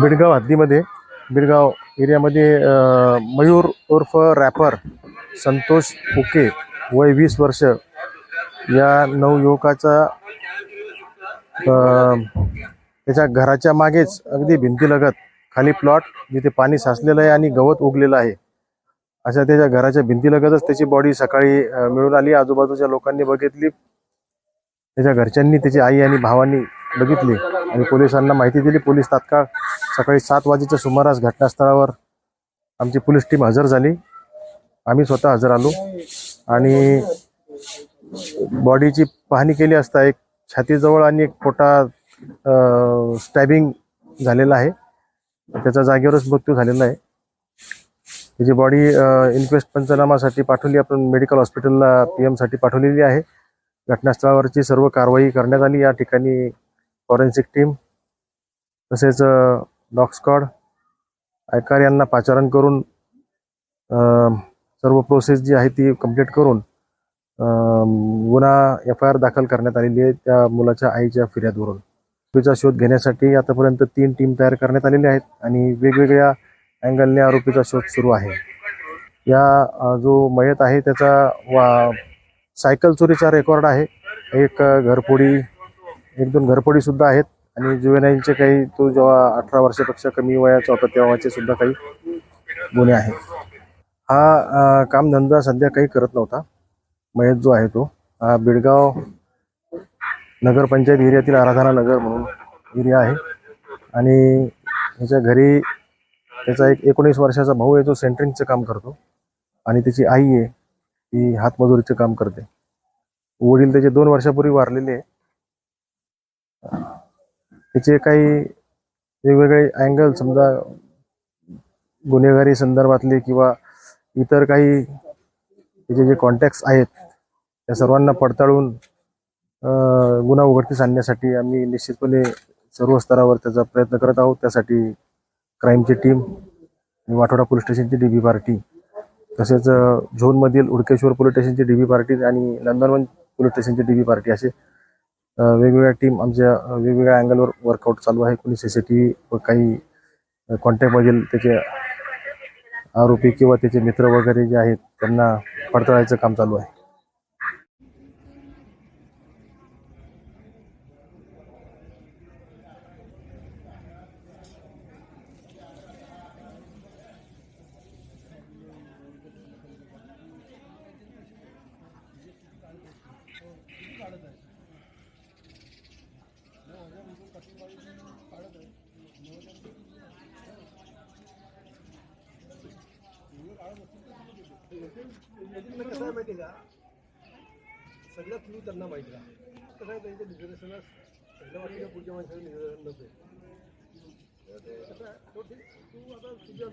बिडगाव हद्दीमध्ये बिडगाव एरियामध्ये मयूर उर्फ रॅपर संतोष फुके वय वीस वर्ष. या नवयुवकाचा त्याच्या घराच्या मागेच अगदी भिंतीलगत खाली प्लॉट जिथे पाणी साचलेलं आहे आणि गवत उगलेलं आहे. अशा त्याच्या घराच्या भिंतीलगतच त्याची बॉडी सकाळी मिळून आली. आजूबाजूच्या लोकांनी बघितली. त्याच्या घरच्यांनी त्याची आई आणि भावांनी बघितली आणि पोलिसांना माहिती दिली. पोलीस तात्काळ सकाळी सात वाजेच्या सुमारास घटनास्थळावर आमची पोलीस टीम हजर झाली. आम्ही स्वतः हजर आलो आणि बॉडीची पाहणी केली असता एक छातीजवळ आणि एक पोटा स्टॅबिंग झालेला आहे. त्याचा जागेवरच मृत्यू झालेला आहे. त्याची बॉडी इन्क्वेस्ट पंचनामासाठी पाठवली. आपण मेडिकल हॉस्पिटलला पी एमसाठी पाठवलेली आहे. घटनास्थळावरची सर्व कारवाई करण्यात आली. या ठिकाणी फॉरेन्सिक टीम तसेच डॉग स्कॉड आयकार यांना पाचारण करून सर्व प्रोसेस जी आहे ती कंप्लीट करून गुन्हा एफ आय आर दाखल करण्यात आलेली आहे त्या मुलाच्या आईच्या फिर्यादवरून. आरोपीचा शोध घेण्यासाठी आतापर्यंत तीन टीम तयार करण्यात आलेल्या आहेत आणि वेगवेगळ्या अँगलने आरोपीचा शोध सुरू आहे. या जो मयत आहे त्याचा वा सायकल चोरीचा रेकॉर्ड आहे. एक घरफोडी एक दोन घरफोडी सुद्धा आहेत. आणि जुवेनाईलचे काही तो जेव्हा अठरा वर्षापेक्षा कमी वयाचा होता तेव्हाचे सुद्धा काही गुन्हे आहेत. हा कामधंदा सध्या काही करत नव्हता. मयत जो आहे तो हा बिडगाव नगरपंचायत एरियातील आराधना नगर म्हणून एरिया आहे. आणि ह्याच्या घरी त्याचा एक एकोणीस वर्षाचा भाऊ आहे जो सेंटरिंगचं काम करतो. आणि त्याची आई आहे ती हातमजुरीचं काम करते. वडील त्याचे दोन वर्षापूर्वी वारलेले आहे. त्याचे काही वेगवेगळे अँगल समजा गुन्हेगारी संदर्भातले किंवा इतर काही त्याचे जे कॉन्टॅक्ट्स आहेत त्या सर्वांना पडताळून गुन्हा उघडकीस आणण्यासाठी आम्ही निश्चितपणे सर्व स्तरावर त्याचा प्रयत्न करत आहोत. त्यासाठी क्राईमची टीम आणि वाठोडा पोलीस स्टेशनची डी बी पार्टी तसेच झोनमधील उडकेश्वर पोलीस स्टेशनची डी बी पार्टी आणि नंदनवन पोलीस स्टेशनची डी बी पार्टी असे वेगवेगळ्या टीम आमच्या वेगवेगळ्या अँगलवर वर्कआउट चालू आहे. कोणी सी सी टी व्ही काही कॉन्टॅक्टमधील त्याचे आरोपी किंवा त्याचे मित्र वगैरे जे आहेत त्यांना पडताळायचं काम चालू आहे. म्हणजे कसं आहे माहिती का? सगळं क्लू त्यांना माहिती का कसं आहे त्यांच्या निदर्शनास पहिल्या वाटलं पुढच्या माणसाला निदर्शन नसेल कसं आहे तो ठीक तू आता तुझ्या